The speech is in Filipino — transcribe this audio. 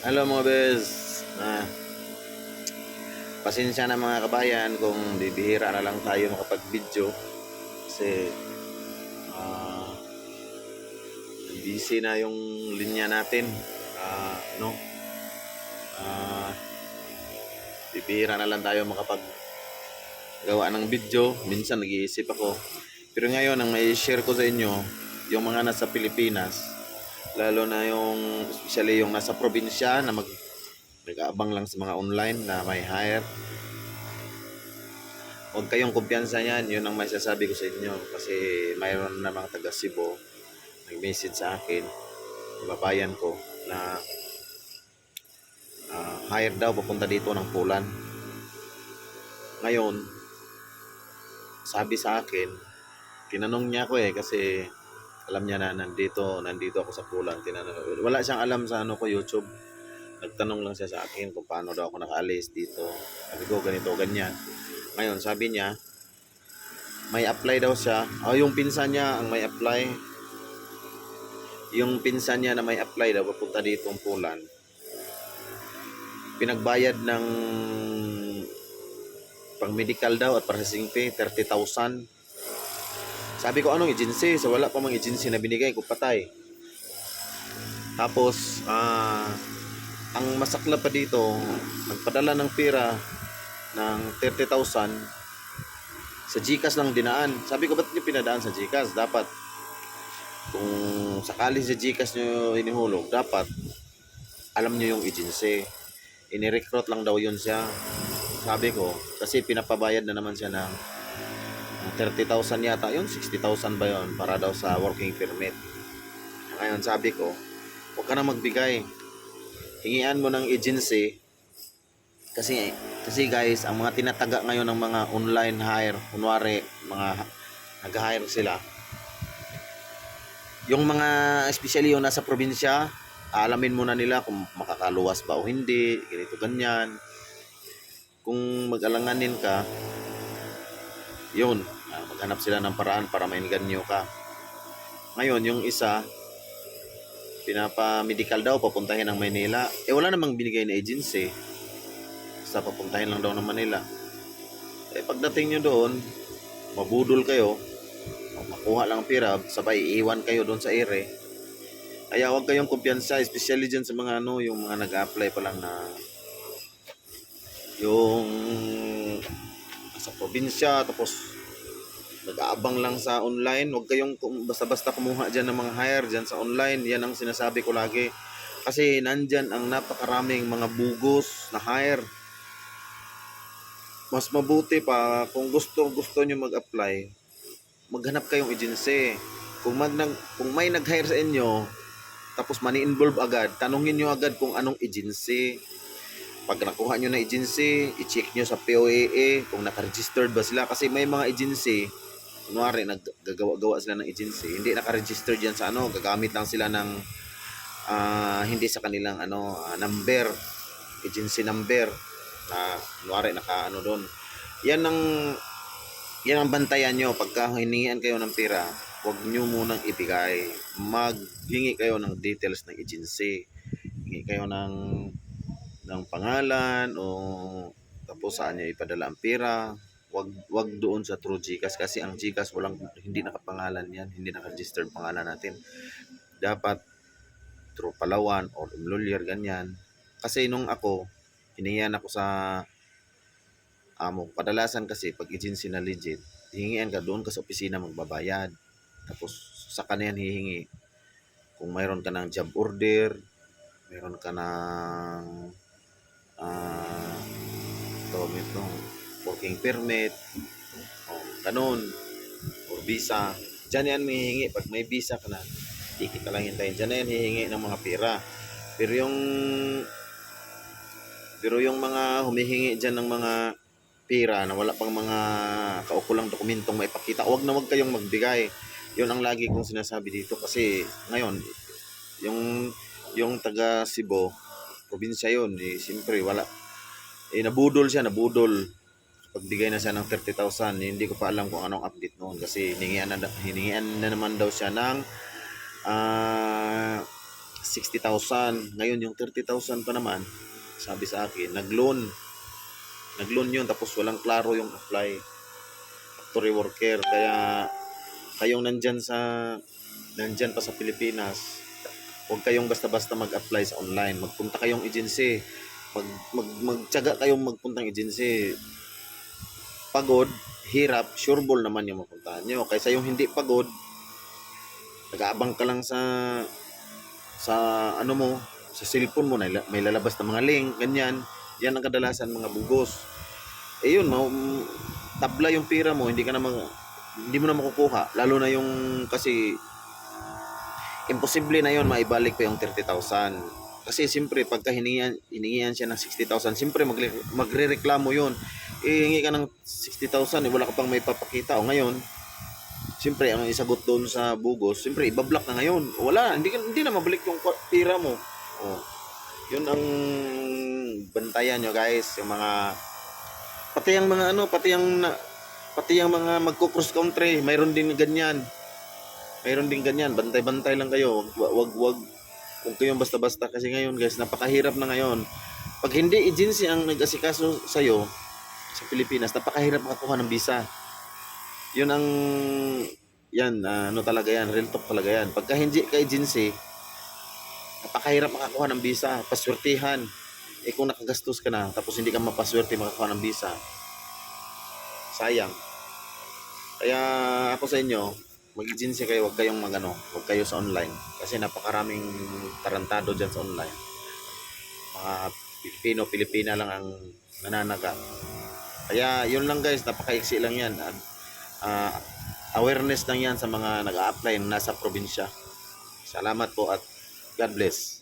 Hello mga bes. Ah, pasensya na mga kabayan kung bibihira na lang tayo makapag-video. Kasi ah, busy na yung linya natin. Ah, no? Ah, bibihira na lang tayo makapag gawa ng video. Minsan nag-iisip ako. Pero ngayon, ang may share ko sa inyo, yung mga nasa Pilipinas, lalo na yung especially yung nasa probinsya na mag nag-aabang lang sa mga online na may hire. Huwag kayong kumpiyansa niyan yun ang may sasabi ko sa inyo. Kasi mayroon na mga taga Cebu nag-message sa akin babayan ko na ah, hire daw papunta dito ng Pulan. Ngayon sabi sa akin tinanong niya ko eh kasi alam niya na nandito nandito ako sa Pulan tinanong wala siyang alam sa ano ko YouTube. Nagtanong lang siya sa akin kung paano daw ako nakaalis dito. Sabi ko ganito ganyan. Ngayon sabi niya may apply daw siya. Oh, yung pinsan niya ang may apply. Yung pinsan niya na may apply daw papunta dito ang Pulan pinagbayad ng pang medical daw at processing fee 30,000 sabi ko anong agency? So wala pa mang agency na binigay ko patay. Tapos ah ang masakla pa dito, nagpadala ng pera ng 30,000 sa GCash lang dinaan. Sabi ko ba't niyo pinadaan sa GCash? Dapat kung sakali sa GCash niyo inihulog, dapat alam niyo yung agency. Ini-recruit lang daw yun siya. Sabi ko, kasi pinapabayad na naman siya ng 30,000 yata yun 60,000 ba yun para daw sa working permit. Ngayon sabi ko huwag ka na magbigay. Hingian mo ng agency. Kasi kasi guys ang mga tinataga ngayon ng mga online hire kunwari mga nag-hire sila. Yung mga especially yung nasa probinsya alamin muna nila kung makakaluwas ba o hindi ganito ganyan. Kung mag-alanganin ka yun, ah, maghanap sila ng paraan para mainganyo ka. Ngayon, yung isa, pinapa-medical daw, papuntahin ng Maynila. Eh, wala namang binigay na agency. Basta papuntahin lang daw ng Manila. Eh, pagdating nyo doon, mabudol kayo, makuha lang ang pira, sabay iiwan kayo doon sa ere. Kaya huwag kayong kumpiyansa, especially dyan sa mga ano, yung mga nag-apply pa lang na yung sa probinsya tapos nag-aabang lang sa online. Huwag kayong basta-basta kumuha dyan ng mga hire dyan sa online. Yan ang sinasabi ko lagi. Kasi nandyan ang napakaraming mga bugos na hire. Mas mabuti pa kung gusto gusto nyo mag-apply maghanap kayong agency. Kung, mag, kung may nag-hire sa inyo tapos mani-involve agad tanungin nyo agad kung anong agency pag nakuha nyo na agency, i-check nyo sa POAA kung naka-registered ba sila. Kasi may mga agency, kunwari, naggagawa-gawa sila ng agency, hindi naka-registered yan sa ano, gagamit lang sila ng ah, hindi sa kanilang ano, ah, number, agency number, na kunwari, naka ano doon. Yan ang, yan ang bantayan nyo pagka hiningian kayo ng pera, huwag nyo munang ibigay. Maghingi kayo ng details ng agency. Hingi kayo ng ng pangalan o tapos saan niya ipadala ang pera. Wag wag doon sa True GCash kasi ang GCash walang hindi nakapangalan yan, hindi naka-registered pangalan natin. Dapat True Palawan or Imlolier ganyan. Kasi nung ako hinihiyan ako sa amo, kadalasan kasi pag agency na legit, hihingian ka doon ka sa opisina magbabayad. Tapos sa kanya hihingi kung mayroon ka ng job order, mayroon ka ng ah tawag nito working permit o ganun or visa. Dyan yan hihingi pag may visa ka na di kita lang hintayin. Dyan na yan hihingi ng mga pera. Pero yung pero yung mga humihingi dyan ng mga pera na wala pang mga kaukulang dokumentong maipakita wag na wag kayong magbigay. Yun ang lagi kong sinasabi dito kasi ngayon yung yung taga Cebu probinsya yun eh siyempre wala eh nabudol siya nabudol pagbigay na siya ng 30,000 eh, hindi ko pa alam kung anong update noon kasi hiningian na, hiningian na naman daw siya ng ah 60,000. Ngayon yung 30,000 pa naman, sabi sa akin, nag-loan. Nag-loan yun tapos walang klaro yung apply. Factory worker. Kaya kayong nandyan sa nandyan pa sa Pilipinas, huwag kayong basta-basta mag-apply sa online. Magpunta kayong agency. Mag, mag, magtyaga kayong magpuntang agency. Pagod, hirap, sure ball naman yung mapuntahan nyo. Kaysa yung hindi pagod, nag-aabang ka lang sa sa ano mo, sa cellphone mo, may lalabas na mga link, ganyan. Yan ang kadalasan mga bugos. Eh yun, tabla yung pira mo, hindi ka na mag, hindi mo na makukuha. Lalo na yung kasi imposible na yon maibalik pa yung 30,000. Kasi siyempre pagka hiningihan, hiningihan siya ng 60,000, siyempre magre, magre-reklamo yun. Eh, hingi ka ng 60,000, eh, wala ka pang may papakita. O ngayon, siyempre ang isagot doon sa bugos, siyempre ibablock na ngayon. Wala, hindi, hindi na mabalik yung pira mo. O, yun ang bantayan nyo guys, yung mga pati ang mga ano, pati ang pati ang mga magko-cross country, mayroon din ganyan. Mayroon din ganyan, bantay-bantay lang kayo. Wag wag, kung kayo basta-basta kasi ngayon guys, napakahirap na ngayon. Pag hindi agency ang nag-asikaso sa iyo sa Pilipinas, napakahirap makakuha ng visa. 'Yun ang yan, ah, ano talaga yan, real talk talaga yan. Pagka hindi ka agency, napakahirap makakuha ng visa, paswertihan. Eh kung nakagastos ka na, tapos hindi ka mapaswerte makakuha ng visa, sayang. Kaya ako sa inyo, mag-agency kayo, huwag kayong magano, huwag kayo sa online. Kasi napakaraming tarantado dyan sa online. Mga Pilipino, Pilipina lang ang nananaga. Kaya yun lang guys, napakaiksi lang yan. Ah, awareness lang yan sa mga nag-a-apply na nasa probinsya. Salamat po at God bless.